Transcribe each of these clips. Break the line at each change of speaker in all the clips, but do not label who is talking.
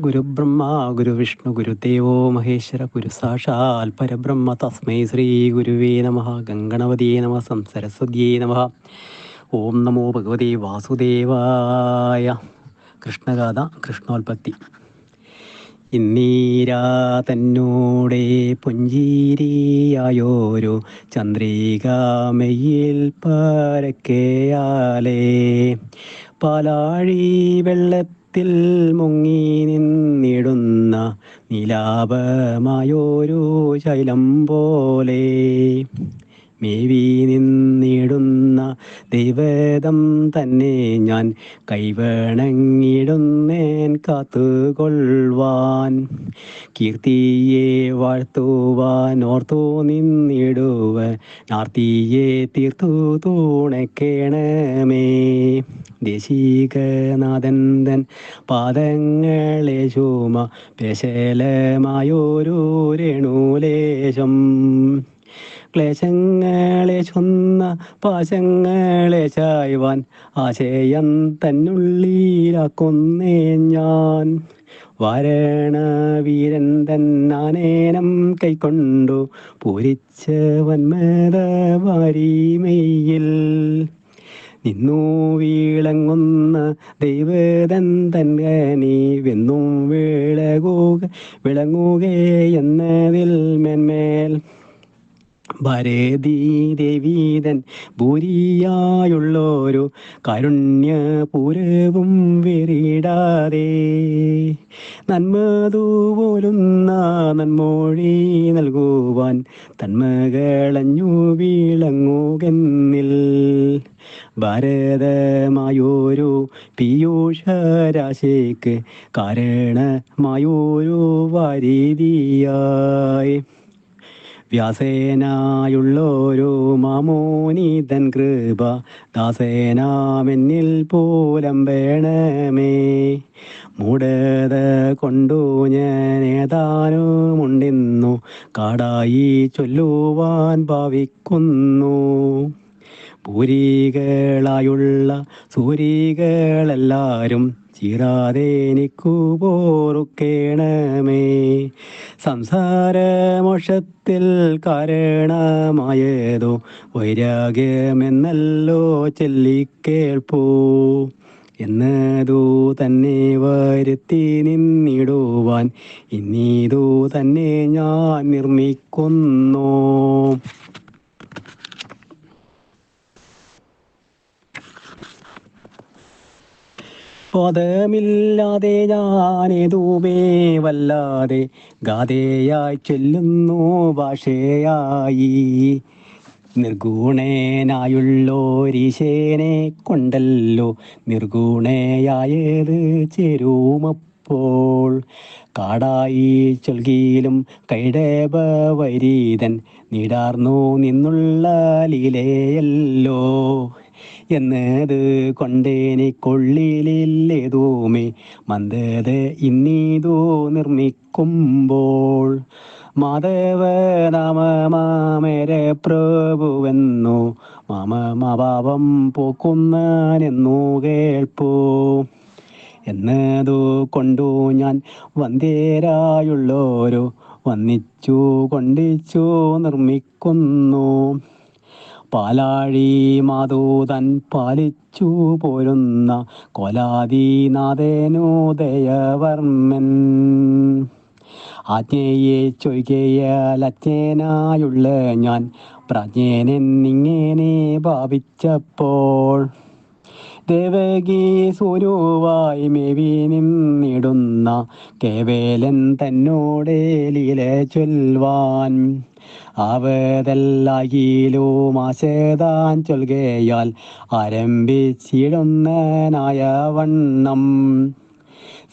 ഗുരുബ്രഹ്മ ഗുരുവിഷ്ണു ഗുരുദേവോ മഹേശ്വര ഗുരു സാക്ഷാൽ പരബ്രഹ്മ തസ്മൈ ശ്രീ ഗുരുവേ നമ ഗംഗണവതിയെ നമ സംസരസ്വതിയേ നമ ഓം നമോ ഭഗവതി വാസുദേവായ. കൃഷ്ണഗാഥ കൃഷ്ണോൽപത്തി ഇന്നീരാ തന്നോടെ പുഞ്ചീരിയായോരു ചന്ദ്രികാമയിൽ പരക്കെയാലേ. പാലാഴി വെള്ളത്തിൽ മുങ്ങി നിന്നിടുന്ന നിലാപമായോരു ശൈലം പോലെ മേവി നിന്നിടുന്ന ദൈവതം തന്നെ ഞാൻ കൈവേണങ്ങിടുന്നേൻ കാത്തുകൊള്ളുവാൻ. കീർത്തിയെ വാഴ്ത്തുവാൻ ഓർത്തു നിന്നിടുവ നാർത്തിയെ തീർത്തു തൂണക്കേണമേ. ദേശീകനാഥൻതൻ പാദങ്ങളെ ചൂമ പേശലമായൊരു രേണുലേശം. ക്ലേശങ്ങളെ ചൊന്ന പാശങ്ങളെ ചായ്വാൻ ആശയം തന്നുള്ളിലാക്കുന്നേ ഞാൻ. വരണ വീരൻ തന്നാനേനം കൈക്കൊണ്ടു പൂരിച്ച വന്മത വാരിമയിൽ. നിന്നു വീളങ്ങുന്ന ദൈവതൻ തന്നി വെന്നും വിളകുക വിളങ്ങുക എന്നതിൽ മേന്മേൽ ഭരതി ഭൂരിയായുള്ളൊരു കാരുണ്യപൂരവും വെറിയിടാതെ നന്മതു പോലുന്ന നന്മൊഴി നൽകുവാൻ തന്മകളഞ്ഞു വിളങ്ങുകെന്നിൽ ഭാരതമായോരു പീയൂഷരാശിക്ക് കാരണമായോരു വാരീതിയായി. വ്യാസേനായുള്ളൊരു മാമോനീതൻ കൃപ ദാസേനാമെന്നിൽ പോലം വേണമേ. മൂടത് കൊണ്ടു ഞാൻ ഏതാനുമുണ്ടെന്നു കാടായി ചൊല്ലുവാൻ ഭാവിക്കുന്നു. പൂരികളായുള്ള സൂരികളെല്ലാരും ചീറാതെ എനിക്കു സംസാരമോഷത്തിൽ കാരണമായതോ വൈരാഗ്യമെന്നല്ലോ ചൊല്ലിക്കേൾപ്പൂ. എന്നതു തന്നെ വരുത്തി നിന്നിടുവാൻ ഇന്നീതു തന്നെ ഞാൻ നിർമ്മിക്കുന്നു. ബോധമില്ലാതെ ഞാനേതുമേ വല്ലാതെ ഗാഥയായി ചൊല്ലുന്നു ഭാഷയായി. നിർഗുണേനായുള്ളോരീശേനെ കൊണ്ടല്ലോ നിർഗുണയായത് ചേരുമപ്പോൾ. കാടായി ചൊൽകിയിലും കൈടേബ വരീതൻ നീടാർന്നു നിന്നുള്ള ലീലയല്ലോ. എന്നത് കൊണ്ടേനിക്കൊള്ളിലേതോമേ മന്ദത ഇന്നീതോ നിർമ്മിക്കുമ്പോൾ മാധവനാമമാമേരെ പ്രഭുവെന്നു. മാമമഭാവം പോക്കുന്നാനെന്നു കേൾപ്പൂ. എന്നതു കൊണ്ടു ഞാൻ വന്ധ്യരായുള്ളോരോ വന്നിച്ചു കൊണ്ടിച്ചു നിർമ്മിക്കുന്നു. പാലാഴി മാതൂതൻ പാലിച്ചു പോരുന്ന കൊലാദീനാഥേനോദയവർമ്മൻ ആജ്ഞയെ ചൊയ്കയാൽ അജ്ഞനായുള്ള ഞാൻ പ്രജ്ഞനെന്നിങ്ങനെ ഭാവിച്ചപ്പോൾ ദേവകി സ്വരൂവായി മേവി നിന്നിടുന്ന കേവേലൻ തന്നോടെ ലീല ചൊൽവാൻ. അവതല്ലാകിലോ മാശേതാൻ ചൊൽകയാൽ ആരംഭിച്ചിടുന്നനായ വണ്ണം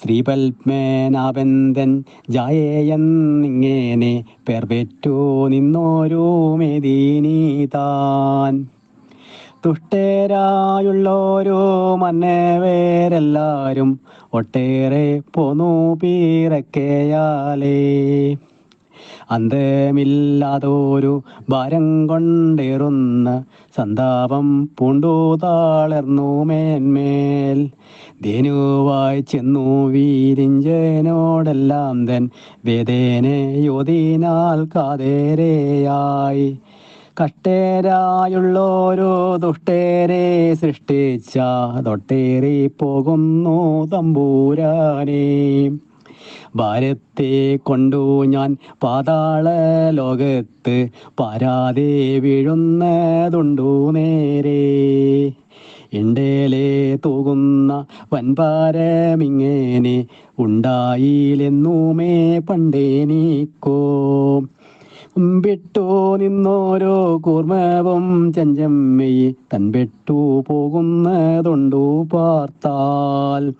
ശ്രീപത്മനാഭന്തൻ ജായേയെന്നിങ്ങനെ പേർ പെറ്റു നിന്നോരോ മേദിനി താൻ. തുഷ്ടരായുള്ളോരോ മന്നവേരെല്ലാരും ഒട്ടേറെ പോന്നു പീറക്കയാലേ അന്തമില്ലാതൊരു ഭാരം കൊണ്ടേറുന്ന സന്താപം പൂണ്ടു താളർന്നു മേന്മേൽ ധേനുവായി ചെന്നു വീരിഞ്ചനോടെല്ലാം തൻ വേദേനെ യോതിനാൽ കാതേരയായി. കഷ്ടേരായുള്ളോരോ ദുഷ്ടേരെ സൃഷ്ടിച്ച തൊട്ടേറി പോകുന്നു തമ്പൂരാനേ. ഭാരത്തെ കൊണ്ടു ഞാൻ പാതാള ലോകത്ത് പാരാതെ വീഴുന്നതുണ്ടു നേരെ. ഇണ്ടേലെ തൂകുന്ന വൻപാരമിങ്ങനെ ഉണ്ടായില്ലെന്നുമേ പണ്ടേനിക്കോ. വിട്ടു നിന്നോരോ കൂർമേവം ചഞ്ചമ്മയി. തൻപെട്ടു പോകുന്നതുണ്ടു പാർത്താൽ.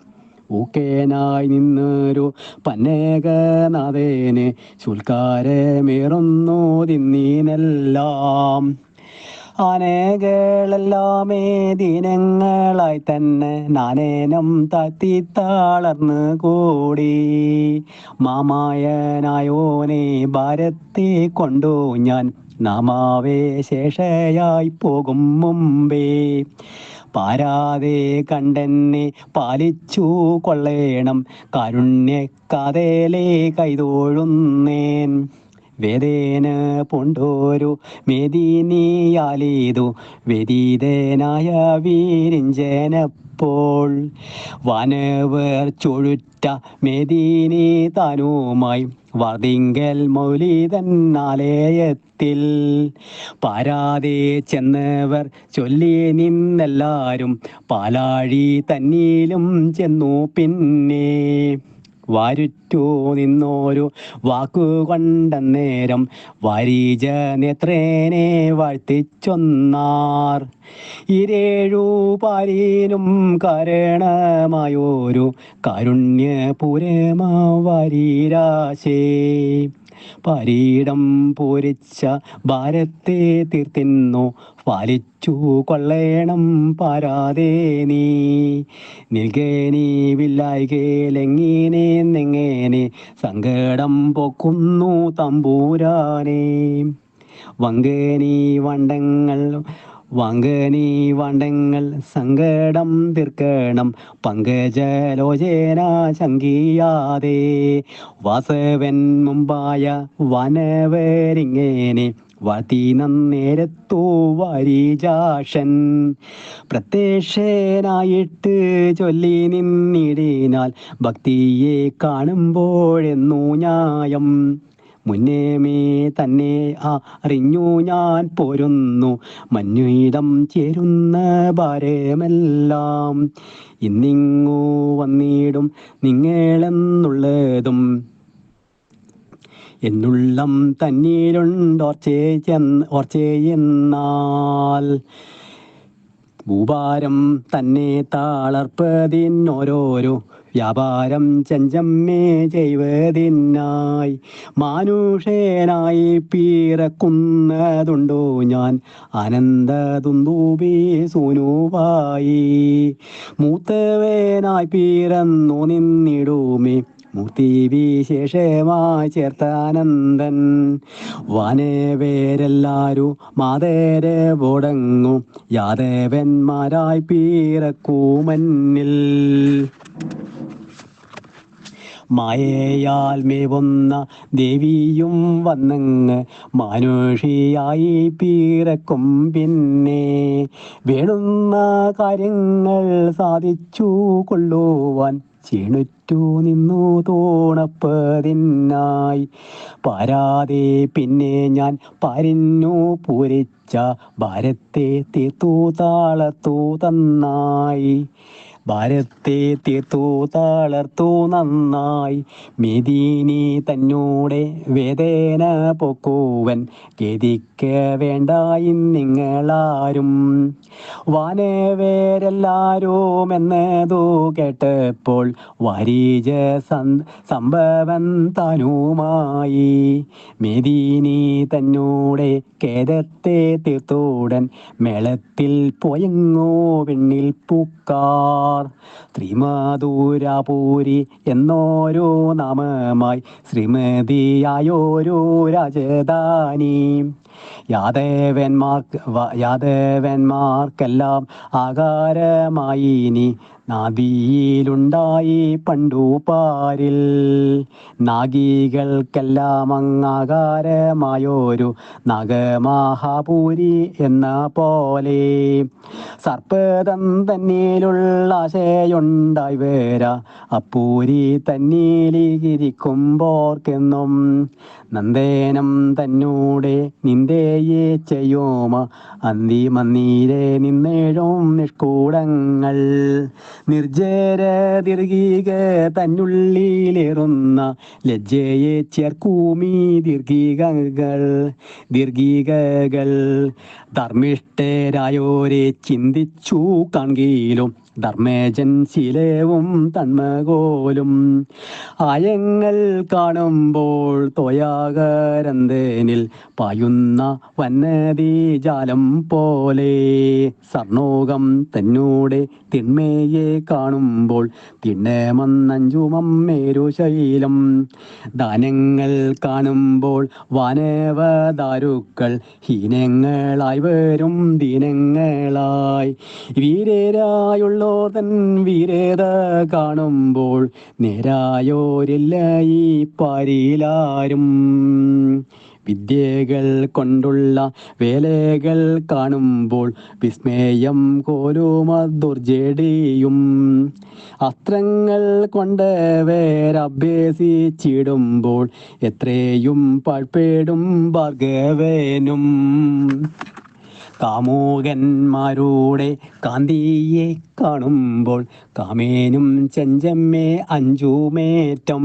ഊക്കേനായി നിന്നൊരു പന്നേകനാഥേനെ ശുൽക്കാരമേറുന്നു തിന്നീനെല്ലാം. ആനകളെല്ലാമേ ദിനങ്ങളായി തന്നെ നാനേനം താത്തി താളർന്ന് കൂടി. മാമായനായോനെ ഭാരത്തെ കൊണ്ടു ഞാൻ നാമാവേ ശേഷയായി പോകും മുമ്പേ. പാരാതെ കണ്ടെന്നെ പാലിച്ചു കൊള്ളേണം. കാരുണ്യക്കാതേലേ കൈതോഴുന്നേൻ. വേദേന പൊണ്ടോരു മെതിനീയാലീതു വ്യതീതനായ വീരിഞ്ചനപ്പോൾ വനവർ ചൊഴുറ്റ മെതിനി താനുമായി വർദിങ്കൽ മൗലിതന്നാലയത്തിൽ പാരാതെ ചെന്നവർ ചൊല്ലി നിന്നെല്ലാരും പാലാഴി തന്നീലും ചെന്നു പിന്നെ. വാരുറ്റു നിന്നോരു വാക്കുകൊണ്ടന്നേരം വാരീജ നേത്രേനെ വാഴ്ത്തിച്ചൊന്നാർ. ഇരേഴു പാരീനും കാരണമായോരു കാരുണ്യപുരമാ വാരീരാശേ. പരീടം പൂരിച്ച ഭാരത്തെ തീർത്തിന്നു. പാലിച്ചു കൊള്ളേണം പാരാതെ നീ. നിൽകേനി വില്ലായികേലെങ്ങിനെ നെങ്ങേനെ. സങ്കടം പൊക്കുന്നു തമ്പൂരാനേ. വങ്കേനി വണ്ടങ്ങൾ വങ്കനി വണ്ടങ്ങൾ സങ്കടം തീർക്കണം. പങ്കജലോചേന ശങ്കിയാതെ വാസവൻ മുമ്പായ വനവരിങ്ങനെ വാഴ്ത്തി നന്നേരത്തു വരിജാഷൻ പ്രത്യക്ഷനായിട്ട് ചൊല്ലി നിന്നിടിനാൽ ഭക്തിയെ കാണുമ്പോഴെന്നു ന്യായം. മുന്നേമേ തന്നെ അറിഞ്ഞു ഞാൻ പോരുന്നു. മഞ്ഞുയിടം ചേരുന്ന ഭാരമെല്ലാം ഇന്നിങ്ങു വന്നിടും നിങ്ങളെന്നുള്ളതും. എന്നുള്ളം തന്നീരുണ്ട് ഓർച്ചയെന്നാൽ ഭൂഭാരം തന്നെ താളർപ്പതിനോരോരോ വ്യാപാരം ചഞ്ചമ്മേ ചെയ്വതിനായി മാനുഷേനായി പീറക്കുന്നതുണ്ടോ ഞാൻ? അനന്തതുന്തൂപി സുനുവായി മൂത്തവേനായി പീറന്നു നിന്നിടുമേ. മൂർത്തി വിശേഷമായി ചേർത്താനന്ദൻ വനവേരെല്ലാരും മാതേരെ ഓടങ്ങു യാദേവന്മാരായി പിറക്കൂമന്നിൽ മായയാൽ മേവുന്ന ദേവിയും വന്നങ്ങ് മാനുഷിയായി പീറക്കും പിന്നെ. വേണുന്ന കാര്യങ്ങൾ സാധിച്ചു കൊള്ളുവാൻ ചീണുറ്റു നിന്നു തോണപ്പതിനായി പാരാതെ പിന്നെ ഞാൻ പരിന്നു പൂരിച്ച ഭാരത്തെ തീർത്തു താളത്തു തന്നായി. ഭാരത്തെ തീർത്തു തളർത്തു നന്നായി. മെദീനി തന്നൂടെ വേദന പൊക്കുവൻ. ഗതിക്ക് വേണ്ട നിങ്ങളാരും വാനവേരെല്ലാരും എന്നതു കേട്ടപ്പോൾ വരീജ സംഭവൻ താനുമായി. മെദീനി തന്നൂടെ കേദത്തെ തീർത്തോടൻ മേളത്തിൽ പോയങ്ങോ വെണ്ണിൽ പൂക്കാർ ശ്രീമധുരാപൂരി എന്നോരോ നാമമായി. ശ്രീമതിയായോരോ രാജധാനി. യാദേവന്മാർക്ക് യാദേവന്മാർക്കെല്ലാം ആകാരമായി നീ നാദിയിലുണ്ടായി പണ്ടു പാരിൽ. നാഗികൾക്കെല്ലാം അങ്ങാകാരമായൊരു നഗമഹാപൂരി എന്ന പോലെ. സർപ്പതം തന്നിലുള്ള ആശയുണ്ടായി വേര. അപ്പൂരി തന്നീലിരിക്കുമ്പോർക്കെന്നും നന്ദേനം തന്നൂടെ നിന്ദേയെ ചെയ്യോമ. അന്തി മന്നീരെ നിന്നേഴോം നിഷ്കൂടങ്ങൾ. നിർജര ദീർഘിക തന്നുള്ളിലേറുന്ന ലജ്ജയെ ചേർക്കൂമി ദീർഘികകൾ. ദീർഘികകൾ ധർമ്മിഷ്ഠരായോരെ ചിന്തിച്ചു കാൺകീലും ധർമ്മേജൻ ശീലവും തന്മകോലും. ആയങ്ങൾ കാണുമ്പോൾ തൊയാകരന്തേനിൽ പായുന്ന വന്നതി ജാലം പോലെ സർണോകം തന്നൂടെ തിന്മയെ കാണുമ്പോൾ തിണ്ണമന്നഞ്ചുമമ്മേരു ശൈലം ദാനങ്ങൾ കാണുമ്പോൾ വാനവദാരുക്കൾ ഹീനങ്ങളായി വരും ദിനങ്ങളായി. വീരരായുള്ളോർ തൻ വീരത കാണുമ്പോൾ നേരായോരില്ല ഈ പരിയിലാരും വിദ്യകൾ കൊണ്ടുള്ള വേലകൾ കാണുമ്പോൾ വിസ്മയം കോലും ദുർജടിയും. അസ്ത്രങ്ങൾ കൊണ്ട് വേരഭ്യസിച്ചിടുമ്പോൾ എത്രയും പാഴ്പേടും ഭാർഗവനും. കാമുകന്മാരുടെ കാന്തിയെ കാണുമ്പോൾ കാമേനും ചെഞ്ചമ്മേ അഞ്ചുമേറ്റം.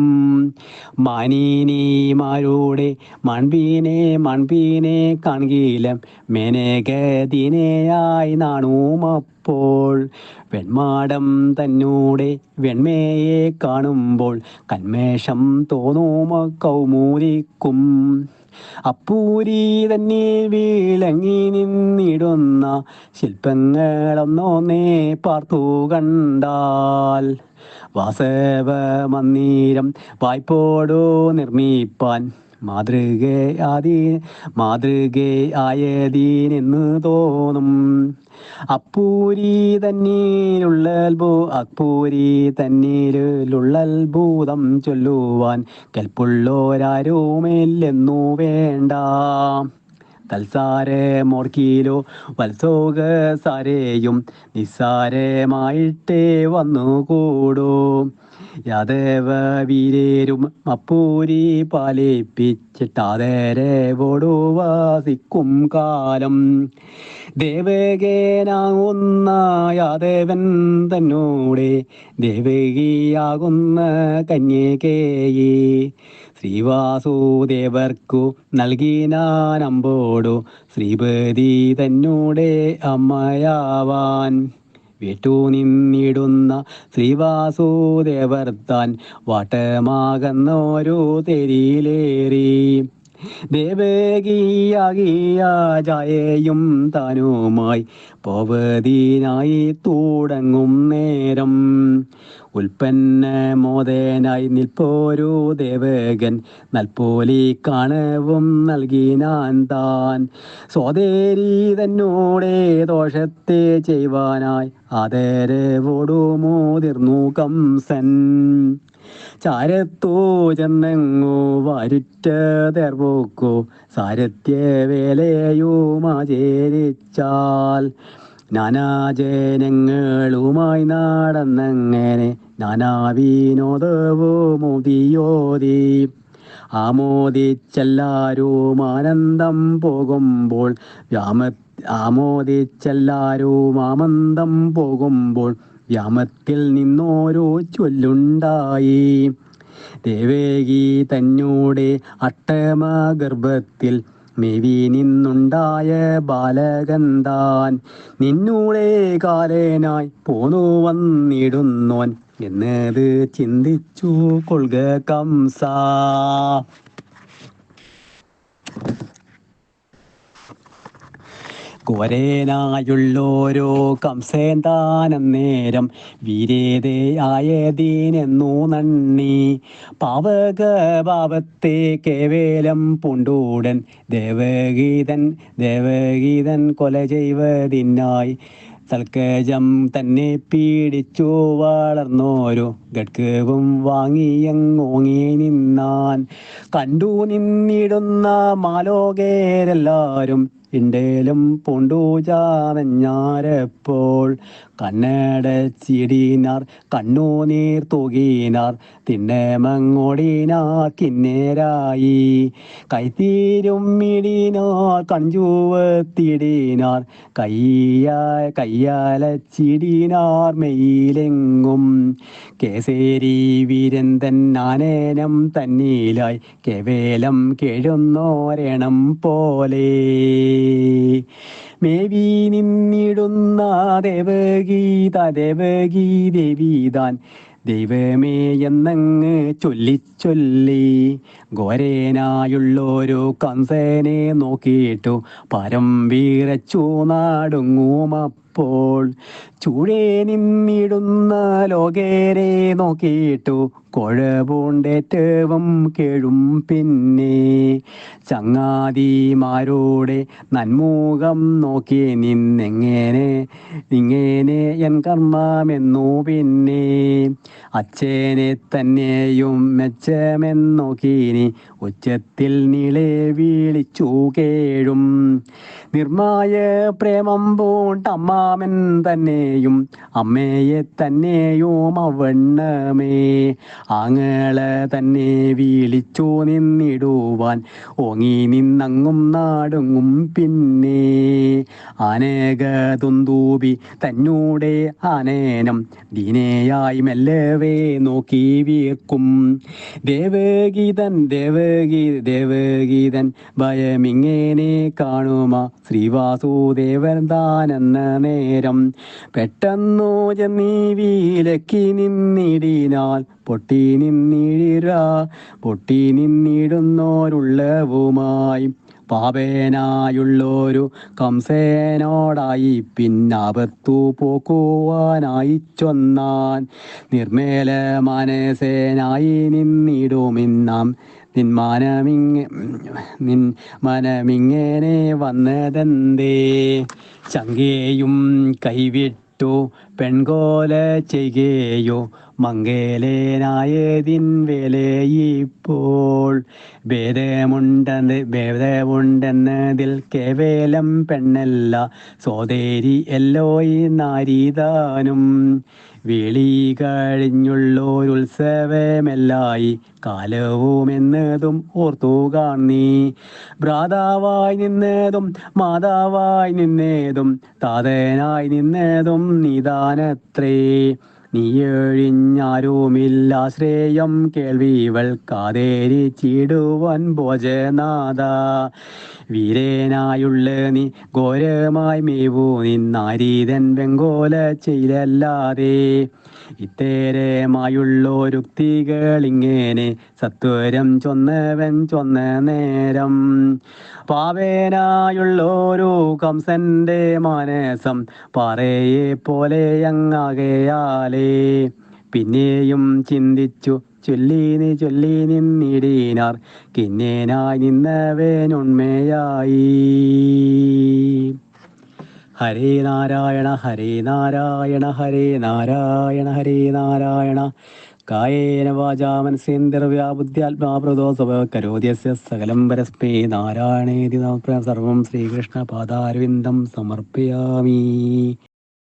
മാനീനിമാരോടെ മൺപീനെ മൺപീനെ കാൺകീലം. മേനകദിനെയായി നാണുമപ്പോൾ. വെൺമാടം തന്നൂടെ വെൺമേയെ കാണുമ്പോൾ കന്മേഷം തോന്നുമ കൗമൂരിക്കും അപ്പൂരി തന്നെ വീളങ്ങി നിന്നിടുന്ന ശില്പങ്ങളൊന്നോന്നേ പാർത്തു കണ്ടാൽ. വാസവ മന്ദിരം വായ്പോടു നിർമ്മിപ്പാൻ മാതൃകയാതി മാതൃകയായതീനെന്ന് തോന്നും. അപ്പൂരി തന്നീലുള്ള അപ്പൂരി തന്നീലുള്ള അത്ഭുതം ചൊല്ലുവാൻ കൽപ്പുള്ളോരാരോമില്ലെന്നു വേണ്ട. തൽസാരെ മോർക്കിലോ വത്സോക സാരേയും നിസ്സാരമായിട്ടേ വന്നുകൂടൂ. യാദവ വീരേരും അപ്പൂരി പാലേപ്പിച്ചിട്ടാതേരവോടുവാസിക്കും കാലം. ദേവകേനാകുന്ന യാദേവൻ തന്നൂടെ ദേവകിയാകുന്ന കന്യകേയി. ശ്രീവാസുദേവർക്കു നൽകിനാനമ്പോടു ശ്രീപതി തന്നൂടെ അമ്മയാവാൻ. വിട്ടു നിന്നിടുന്ന ശ്രീവാസുദേവർ താൻ വാട്ടമാകുന്നോരോ തെരിയിലേറി. ദേവകിയാകിയ ജായയും താനുമായി പോവതിനായി തുടങ്ങും നേരം. ഉൽപ്പന്ന മോദനായി നിൽപ്പോരു ദേവകൻ. നൽപോലി കാണവും നൽകിനാൻ താൻ. സോദേരി തന്നോടെ ദോഷത്തെ ചെയ്യുവാനായി ആദരവോടു മോതിർന്നു കംസൻ. ചാരത്തോ ചെന്നെങ്ങോ വരുറ്റ തെർവോക്കോ. സാരഥ്യ വേലയുമാചേരിച്ചാൽ നാനാജനങ്ങളുമായി നടന്നങ്ങനെ നാനാവിനോദവും മുതിയോതി ആമോദിച്ചെല്ലാരും ആനന്ദം പോകുമ്പോൾ വ്യാമ ആമോദിച്ചെല്ലാരും ആമന്ദം പോകുമ്പോൾ വ്യാമത്തിൽ നിന്നോരോ ചൊല്ലുണ്ടായി. ദേവേകി തന്നോടെ അട്ടമ അട്ടമഗർഭത്തിൽ മേവി നിന്നുണ്ടായ ബാലകന്താൻ നിന്നൂടെ കാലേനായി പോന്നു വന്നിടുന്നോൻ. എന്നത് ചിന്തിച്ചു കൊൽക കംസ. ഘോരേനായുള്ളോരോ കംസേൻ താനന്നേരം വീരേതയായതീനെന്നു നന്ദി പാവക പാവത്തെ കേവേലം പൂണ്ടൂടൻ ദേവഗീതൻ ദേവഗീതൻ കൊല ചെയ്വതിനായി. തൽക്കജം തന്നെ പീഡിച്ചു വളർന്നോരു ഗഡ്കവും വാങ്ങിയങ്ങോങ്ങി നിന്നാൻ. കണ്ടു നിന്നിടുന്ന മാലോകേരെല്ലാരും ഇണ്ടേലും പൂണ്ടു ചാവഞ്ഞാരപ്പോൾ കണ്ണടച്ചിടിനാർ കണ്ണുനീർ തൂകിനാർ തിണ്ണമങ്ങോടിനാർ കിന്നേരായി കൈത്തീരും ഇടിനാർ കഞ്ചുവത്തിടിനാർ കയ്യാല കയ്യാലച്ചിടിനാർ മെയിലെങ്ങും. കേസേരി വീരന്തൻ നാനേനം തന്നീലായി കേവേലം കേഴുന്നോരണം പോലെ. മേവി നിന്നിടുന്ന ദേവഗീത ദേവഗീ ദേവീതാൻ ദൈവമേ എന്നങ്ങ് ചൊല്ലിച്ചൊല്ലി. ഘോരേനായുള്ളൊരു കംസനെ നോക്കിയിട്ടു. പരം വീറച്ചു നാടുങ്ങുമപ്പോൾ ചൂഴേ നിന്നിടുന്ന ലോകേരെ നോക്കിയിട്ടു കൊഴപൂണ്ടേറ്റവും കേഴും പിന്നെ. ചങ്ങാതിമാരോടെ നന്മുഖം നോക്കി നിന്നെങ്ങനെ ഇങ്ങനെ എൻ കർമ്മമെന്നു പിന്നെ. അച്ഛനെ തന്നെയും മെച്ചമെന്നോക്കീനി ഉച്ചത്തിൽ നീളെ വിളിച്ചു കേഴും. നിർമായ പ്രേമം പൂണ്ടമ്മാമൻ തന്നെയും അമ്മയെ തന്നെയും അവണ്ണമേ. ആങ്ങളെ തന്നെ വിളിച്ചു നിന്നിടുവാൻ ഓങ്ങി നിന്നങ്ങും നാടുങ്ങും പിന്നെ. അനേക തുന്തൂപി തന്നൂടെ ആനേനം ദീനയായി മെല്ലവേ നോക്കി വീർക്കും ദേവഗീതൻ ദേവഗീ ദേവഗീതൻ ഭയമിങ്ങനെ കാണുമ. ശ്രീവാസുദേവൻ താനെന്ന നേരം പെട്ടെന്നു നീ വീലക്കി നിന്നിടിനാൽ പൊട്ടി നിന്നിടിര പൊട്ടി നിന്നിടുന്നോരുള്ളവുമായി. പാപേനായുള്ളൊരു കംസേനോടായി പിന്നാപത്തു പോക്കുവാനായി ചൊന്നാൻ. നിർമ്മേല മനസേനായി നിന്നിടുമിന്നാം. നിൻ മനമിങ്ങ നിൻ മനമിങ്ങനെ വന്നതെന്തേ? ചങ്കേയും കൈവിട്ടു പെൺകോല ചെയ്യുകയോ മങ്കേലേനായതിൻ വേലയിപ്പോൾ. ഭേദമുണ്ടെന്ന് ഭേദമുണ്ടെന്നതിൽ കേവലം പെണ്ണല്ല സോദേരി എല്ലോയി നാരീതാനും. വിളി കഴിഞ്ഞുള്ളൊരുത്സവമെല്ലായി കാലവുമെന്നതും ഓർത്തു കാണി ഭ്രാതാവായി നിന്നതും മാതാവായി നിന്നേതും താതനായി നിന്നതും നിദാനത്രേ. നീയൊഴിഞ്ഞാരുമില്ലാശ്രയം ശ്രേയം കാതേരി ചീടുവൻ ഭോജനാഥ വീരേനായുള്ള നീ ഘോരമായി മേവു നിന്നാരീതൻ വെങ്കോല ചെയ്യല്ലാതെ ഇത്തേരമായുള്ളോരുക്തികളിങ്ങനെ സത്വരം ചൊന്നവൻ ചൊന്ന നേരം. പാവേനായുള്ളോരു കംസന്റെ മാനസം പാറയെ പോലെ അങ്ങകയാലേ. പിന്നെയും ചിന്തിച്ചു ചൊല്ലീനി ചൊല്ലി നിന്നിടീനാർ കിന്നേനായി നിന്നവനുണ്മയായി ഹരേ നാരായണ ഹരേ നാരായണ ഹരേ നാരായണ ഹരേ നാരായണ. കായേന വാചാ മനസേന്ദ്രവ്യാബുദ്ധ്യാത്മാപ്രദോ സ്വഭ കരോദ്യസ്യ സകലം പരസ്മേ നാരായണേതി സർവം ശ്രീകൃഷ്ണ പാദാരവിന്ദം സമർപ്പയാമി.